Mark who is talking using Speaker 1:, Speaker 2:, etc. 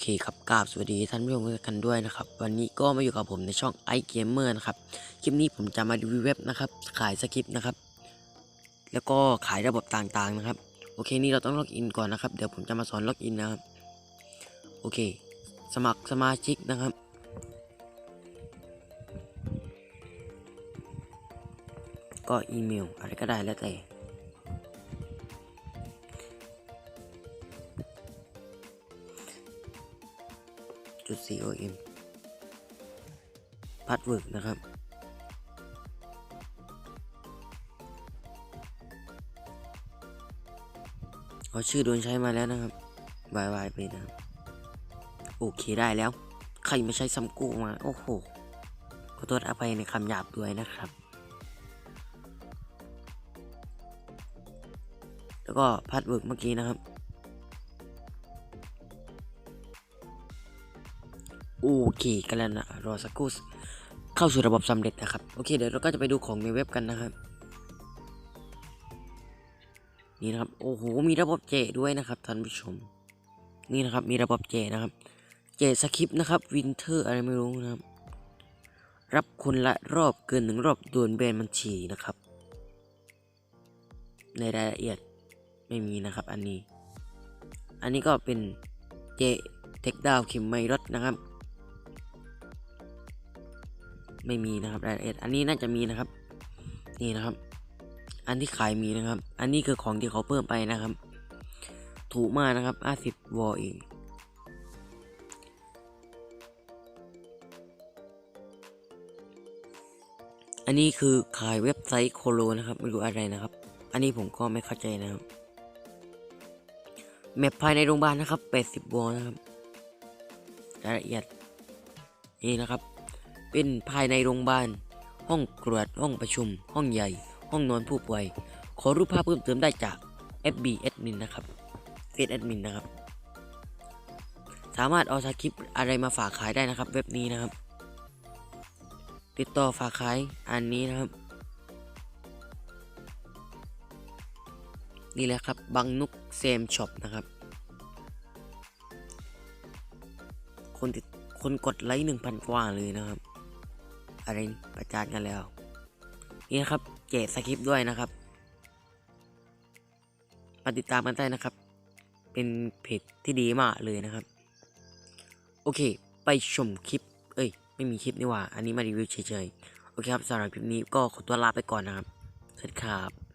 Speaker 1: เคครับกราบสวัสดีท่านผู้ชมทุกท่านด้วยนะครับ วันนี้ก็มาอยู่กับผมในช่อง i Gamer นะครับ คลิปนี้ผมจะมารีวิวเว็บนะครับ ขายสคริปต์นะครับ แล้วก็ขายระบบต่างๆนะครับ โอเคนี่เราต้องล็อกอินก่อนนะครับ เดี๋ยวผมจะมาสอนล็อกอินนะครับ โอเค สมัครสมาชิกนะครับ ก็อีเมลอะไรก็ได้แล้วแต่ .com พัดเวิร์กนะครับ เอาชื่อโดนใช้มาแล้วนะครับบายวายไปนะโอเคได้แล้ว ใครไม่ใช้ซัมกูมา โอ้โห ขอโทษอภัยในคำหยาบด้วยนะครับ แล้วก็พัดเวิร์กเมื่อกี้นะครับ โอเคกันแล้วนะรอสักครู่เข้าสู่ระบบสำเร็จนะครับ โอเค เดี๋ยวเราก็จะไปดูของในเว็บกันนะครับ นี่นะครับ โอ้โห มีระบบเจด้วยนะครับท่านผู้ชม นี่นะครับ มีระบบเจนะครับ เจสคริปต์นะครับ วินเทอร์อะไรไม่รู้นะครับ รับคนละรอบเกินหนึ่งรอบโดนแบนบัญชีนะครับ ในรายละเอียดไม่มีนะครับ อันนี้ อันนี้ก็เป็นเจเทคดาวคิมไมรถนะครับ ไม่มีนะครับรายละเอียดอันนี้น่าจะมีนะครับ นี่นะครับ อันที่ขายมีนะครับ อันนี้คือของที่เขาเพิ่มไปนะครับ ถูกมากนะครับ 50 วอเองอันนี้คือขายเว็บไซต์โคโลนะครับไม่รู้อะไรนะครับ อันนี้ผมก็ไม่เข้าใจนะครับแมปภายในโรงพยาบาลนะครับ 80วอนะครับ รายละเอียดนี่นะครับ เป็นภายในโรงพยาบาล ห้องตรวจห้องประชุม ห้องใหญ่ ห้องนอนผู้ป่วย ขอรูปภาพเพิ่มเติมได้จาก FB Admin นะครับ Face Admin นะครับ สามารถเอาสคริปต์อะไรมาฝากขายได้นะครับ เว็บนี้นะครับ ติดต่อฝากขายอันนี้นะครับ นี่แหละครับบังนุกเซมช็อปนะครับ คนติดคนกดไลค์หนึ่งพันกว่าเลยนะครับ อะไรประจานกันแล้ว นี่นะครับเกตสคริปด้วยนะครับมาติดตามกันได้นะครับ เป็นเพจที่ดีมากเลยนะครับ โอเค ไปชมคลิป เอ้ย ไม่มีคลิปนี่ว่า อันนี้มารีวิวเฉยๆ โอเคครับสำหรับคลิปนี้ก็ขอตัวลาไปก่อนนะครับ สวัสดีครับ